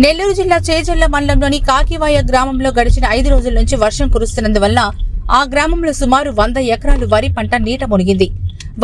నెల్లూరు జిల్లా చేజల్ల మండలంలోని కాకివాయ గ్రామంలో గడిచిన ఐదు రోజుల నుంచి వర్షం కురుస్తున్నందువల్ల ఆ గ్రామంలో సుమారు వంద ఎకరాలు వరి పంట నీట మునిగింది.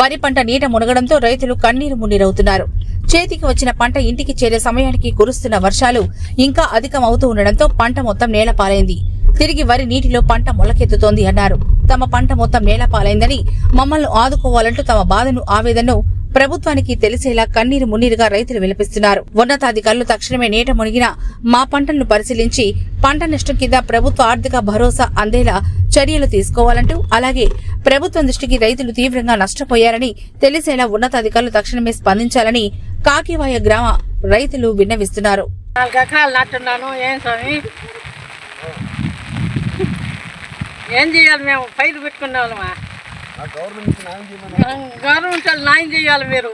వరి పంట నీట మునగడంతో రైతులు కన్నీరు మున్నీరవుతున్నారు. చేతికి వచ్చిన పంట ఇంటికి చేరే సమయానికి కురుస్తున్న వర్షాలు ఇంకా అధికమవుతూ ఉండడంతో పంట మొత్తం నేలపాలైంది. తిరిగి వరి నీటిలో పంట మొలకెత్తుతోంది అన్నారు. తమ పంట మొత్తం నేలపాలైందని మమ్మల్ని ఆదుకోవాలంటూ తమ బాధను ఆవేదనను ప్రభుత్వానికి తెలిసేలా కన్నీరు మున్నీరుగా రైతులు విలపిస్తున్నారు. ఉన్నతాధికారులు తక్షణమే నీట మునిగిన మా పంటలను పరిశీలించి పంట నష్టం కింద ప్రభుత్వ ఆర్థిక భరోసా అందేలా చర్యలు తీసుకోవాలంటూ అలాగే ప్రభుత్వం దృష్టికి రైతులు తీవ్రంగా నష్టపోయారని తెలిసేలా ఉన్నతాధికారులు తక్షణమే స్పందించాలని కాకివాయ గ్రామ రైతులు విన్నవిస్తున్నారు. నాలుగు ఎకరాలు నాటున్నాను ఏం స్వామి? ఏం చేయాలి మేము? పైరు పెట్టుకునే వాళ్ళమా? గవర్నమెంట్ వాళ్ళు న్యాయం చేయాలి మీరు.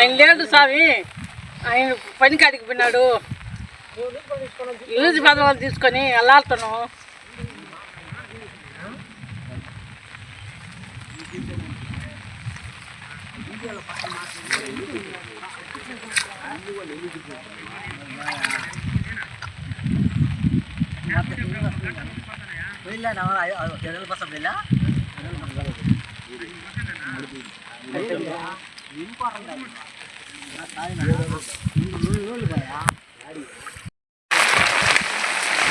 ఆయన లేడు స్వామి. ఆయన పని కాడికి పోయినాడు. యూజ్ పదవులు తీసుకొని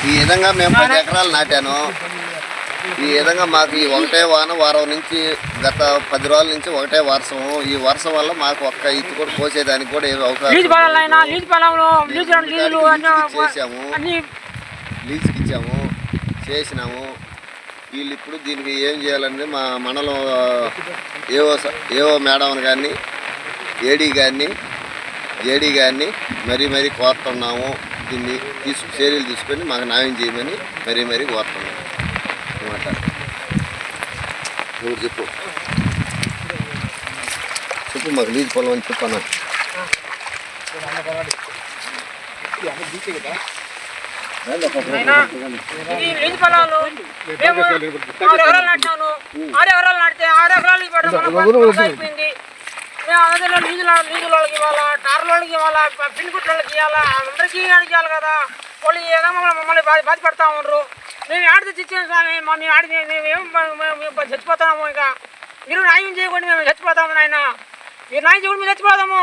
ఈ విధంగా మేము పది ఎకరాలు నాటాను. ఈ విధంగా మాకు ఈ ఒకటే వాన వారం నుంచి గత పది రోజుల నుంచి ఒకటే వర్షం. ఈ వర్షం వల్ల మాకు ఒక్క ఇత్తు కూడా పోసేదానికి కూడా ఏం అవకాశం చేసాము లీజుకి ఇచ్చాము చేసినాము. వీళ్ళు ఇప్పుడు దీనికి ఏం చేయాలంటే మా మండలం ఏవో స- ఏవో మేడం కానీ ఏడీ గారిని ఏడీ గారిని మరీ మరీ కోరుతున్నాము. దీన్ని తీసుకు చర్యలు తీసుకొని మాకు న్యాయం చేయమని మరీ మరీ కోరుతున్నాము. అనమాట నువ్వు చెప్పు. చెప్పు మాకు లీజు పొలం అని చెప్పాను ఇది లీజు పొలాలు మేము ఆరు ఎకరాలు నాటాను ఆరు ఎకరాలు నాటితే ఆరు ఎకరాలు ఇవ్వడం అయిపోయింది. మేము అదే లీజు లీజు వాళ్ళకి ఇవ్వాలా టార్ వాళ్ళకి ఇవ్వాలా పిన్కుట్ వాళ్ళకి ఇవ్వాలా అందరికీ అడిగాలి కదా. వాళ్ళు ఏదో మమ్మల్ని మమ్మల్ని బాధ బాధ పెడతా ఉన్నారు మేము ఆడితే తెచ్చాము స్వామి మా మేము ఆడి మేము చచ్చిపోతాము ఇంకా. మీరు న్యాయం చేయకుండా మేము చచ్చిపోతాము నాయన. మీరు న్యాయం చేయకుండా మేము చచ్చిపోతాము.